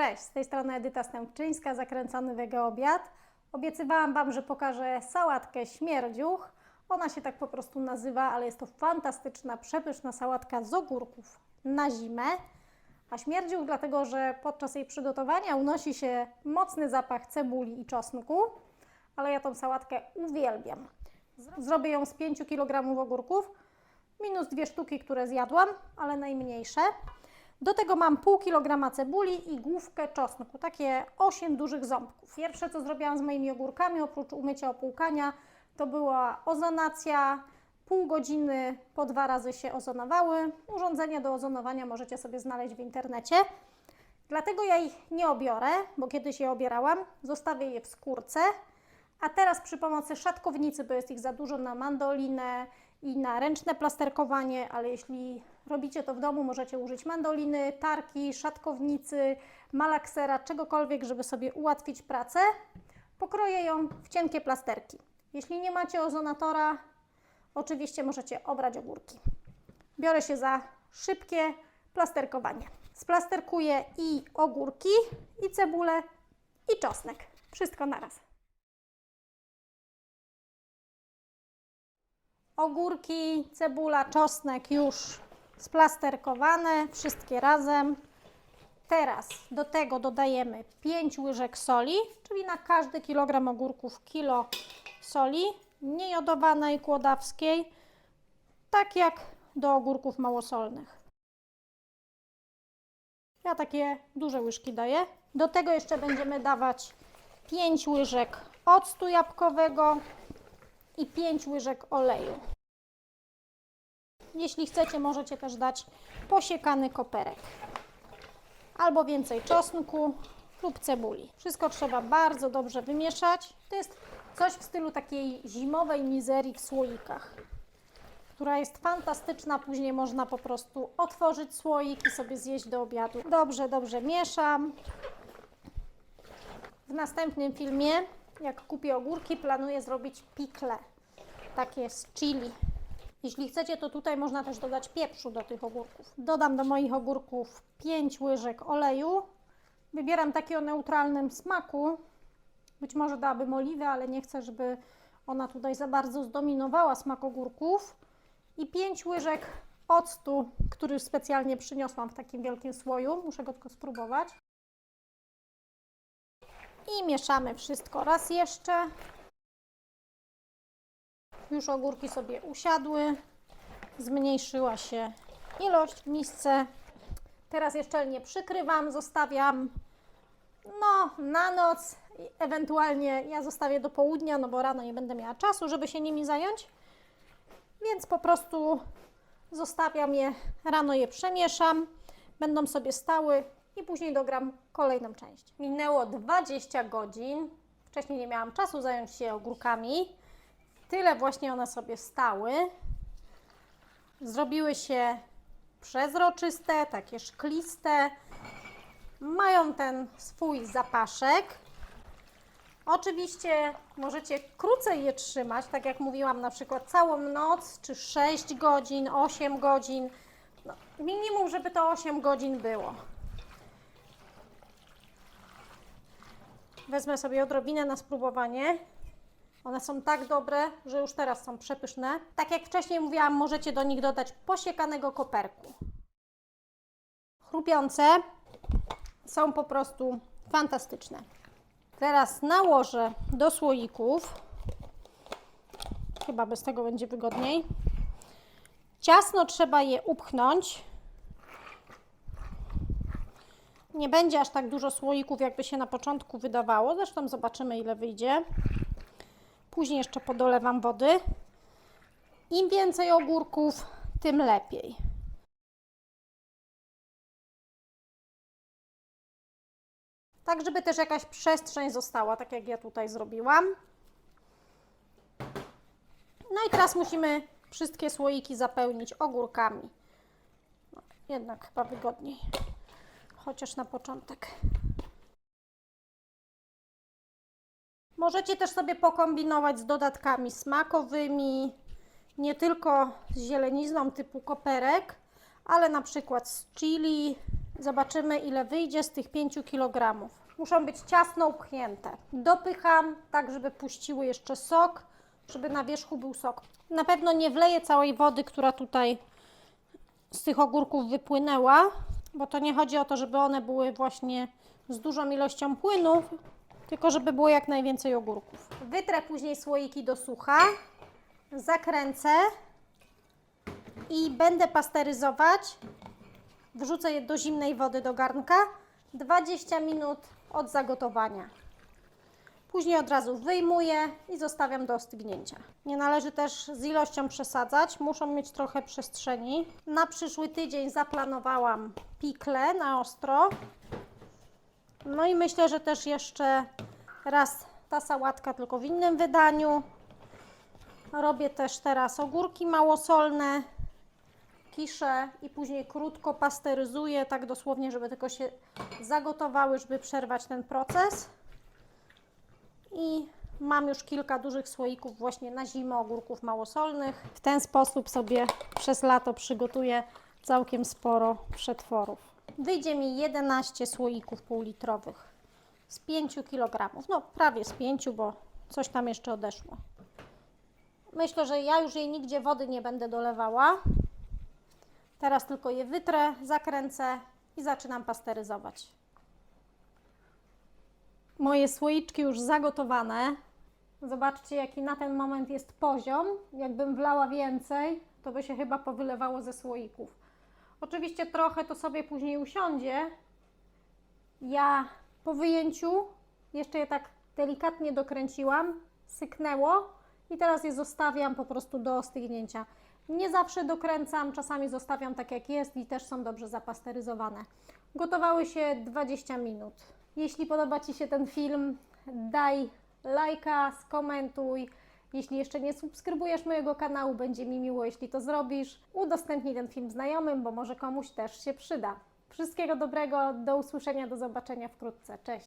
Cześć, z tej strony Edyta Stępczyńska, zakręcony wege obiad. Obiecywałam Wam, że pokażę sałatkę śmierdziuch. Ona się tak po prostu nazywa, ale jest to fantastyczna, przepyszna sałatka z ogórków na zimę. A śmierdziuch dlatego, że podczas jej przygotowania unosi się mocny zapach cebuli i czosnku, ale ja tą sałatkę uwielbiam. Zrobię ją z 5 kg ogórków, minus dwie sztuki, które zjadłam, ale najmniejsze. Do tego mam pół kilograma cebuli i główkę czosnku, takie 8 dużych ząbków. Pierwsze, co zrobiłam z moimi ogórkami, oprócz umycia opłukania, to była ozonacja. Pół godziny po dwa razy się ozonowały. Urządzenie do ozonowania możecie sobie znaleźć w internecie. Dlatego ja ich nie obiorę, bo kiedyś je obierałam. Zostawię je w skórce. A teraz przy pomocy szatkownicy, bo jest ich za dużo na mandolinę i na ręczne plasterkowanie, ale jeśli robicie to w domu, możecie użyć mandoliny, tarki, szatkownicy, malaksera, czegokolwiek, żeby sobie ułatwić pracę. Pokroję ją w cienkie plasterki. Jeśli nie macie ozonatora, oczywiście możecie obrać ogórki. Biorę się za szybkie plasterkowanie. Splasterkuję i ogórki, i cebulę, i czosnek. Wszystko naraz. Ogórki, cebula, czosnek już splasterkowane, wszystkie razem. Teraz do tego dodajemy 5 łyżek soli, czyli na każdy kilogram ogórków kilo soli, niejodowanej, kłodawskiej, tak jak do ogórków małosolnych. Ja takie duże łyżki daję. Do tego jeszcze będziemy dawać 5 łyżek octu jabłkowego i 5 łyżek oleju. Jeśli chcecie, możecie też dać posiekany koperek albo więcej czosnku lub cebuli. Wszystko trzeba bardzo dobrze wymieszać. To jest coś w stylu takiej zimowej mizerii w słoikach, która jest fantastyczna. Później można po prostu otworzyć słoik i sobie zjeść do obiadu. Dobrze, dobrze mieszam. W następnym filmie, jak kupię ogórki, planuję zrobić pikle, takie z chili. Jeśli chcecie, to tutaj można też dodać pieprzu do tych ogórków. Dodam do moich ogórków 5 łyżek oleju. Wybieram taki o neutralnym smaku. Być może dałabym oliwę, ale nie chcę, żeby ona tutaj za bardzo zdominowała smak ogórków. I 5 łyżek octu, który specjalnie przyniosłam w takim wielkim słoju. Muszę go tylko spróbować. I mieszamy wszystko raz jeszcze. Już ogórki sobie usiadły, zmniejszyła się ilość w misce. Teraz je szczelnie przykrywam, zostawiam no, na noc, ewentualnie ja zostawię do południa, no bo rano nie będę miała czasu, żeby się nimi zająć. Więc po prostu zostawiam je, rano je przemieszam, będą sobie stały i później dogram kolejną część. Minęło 20 godzin. Wcześniej nie miałam czasu zająć się ogórkami. Tyle właśnie one sobie stały. Zrobiły się przezroczyste, takie szkliste. Mają ten swój zapaszek. Oczywiście możecie krócej je trzymać, tak jak mówiłam, na przykład całą noc, czy 6 godzin, 8 godzin. No, minimum, żeby to 8 godzin było. Wezmę sobie odrobinę na spróbowanie. One są tak dobre, że już teraz są przepyszne. Tak jak wcześniej mówiłam, możecie do nich dodać posiekanego koperku. Chrupiące są po prostu fantastyczne. Teraz nałożę do słoików. Chyba bez tego będzie wygodniej. Ciasno trzeba je upchnąć. Nie będzie aż tak dużo słoików, jakby się na początku wydawało. Zresztą zobaczymy, ile wyjdzie. Później jeszcze podolewam wody. Im więcej ogórków, tym lepiej. Tak, żeby też jakaś przestrzeń została, tak jak ja tutaj zrobiłam. No i teraz musimy wszystkie słoiki zapełnić ogórkami. No, jednak chyba wygodniej, chociaż na początek. Możecie też sobie pokombinować z dodatkami smakowymi, nie tylko z zielenizną typu koperek, ale na przykład z chili, Zobaczymy, ile wyjdzie z tych 5 kg. Muszą być ciasno upchnięte. Dopycham tak, żeby puściły jeszcze sok, żeby na wierzchu był sok. Na pewno nie wleję całej wody, która tutaj z tych ogórków wypłynęła, bo to nie chodzi o to, żeby one były właśnie z dużą ilością płynów, tylko żeby było jak najwięcej ogórków. Wytrę później słoiki do sucha, zakręcę i będę pasteryzować. Wrzucę je do zimnej wody do garnka 20 minut od zagotowania. Później od razu wyjmuję i zostawiam do ostygnięcia. Nie należy też z ilością przesadzać, muszą mieć trochę przestrzeni. Na przyszły tydzień zaplanowałam pikle na ostro. No i myślę, że też jeszcze raz ta sałatka, tylko w innym wydaniu. Robię też teraz ogórki małosolne, kiszę i później krótko pasteryzuję, tak dosłownie, żeby tylko się zagotowały, żeby przerwać ten proces. I mam już kilka dużych słoików właśnie na zimę ogórków małosolnych. W ten sposób sobie przez lato przygotuję całkiem sporo przetworów. Wyjdzie mi 11 słoików półlitrowych z 5 kg. No prawie z 5, bo coś tam jeszcze odeszło. Myślę, że ja już jej nigdzie wody nie będę dolewała. Teraz tylko je wytrę, zakręcę i zaczynam pasteryzować. Moje słoiczki już zagotowane. Zobaczcie, jaki na ten moment jest poziom. Jakbym wlała więcej, to by się chyba powylewało ze słoików. Oczywiście trochę to sobie później usiądzie. Ja po wyjęciu jeszcze je tak delikatnie dokręciłam, syknęło i teraz je zostawiam po prostu do ostygnięcia. Nie zawsze dokręcam, czasami zostawiam tak jak jest i też są dobrze zapasteryzowane. Gotowały się 20 minut. Jeśli podoba Ci się ten film, daj lajka, skomentuj. Jeśli jeszcze nie subskrybujesz mojego kanału, będzie mi miło, jeśli to zrobisz. Udostępnij ten film znajomym, bo może komuś też się przyda. Wszystkiego dobrego, do usłyszenia, do zobaczenia wkrótce. Cześć!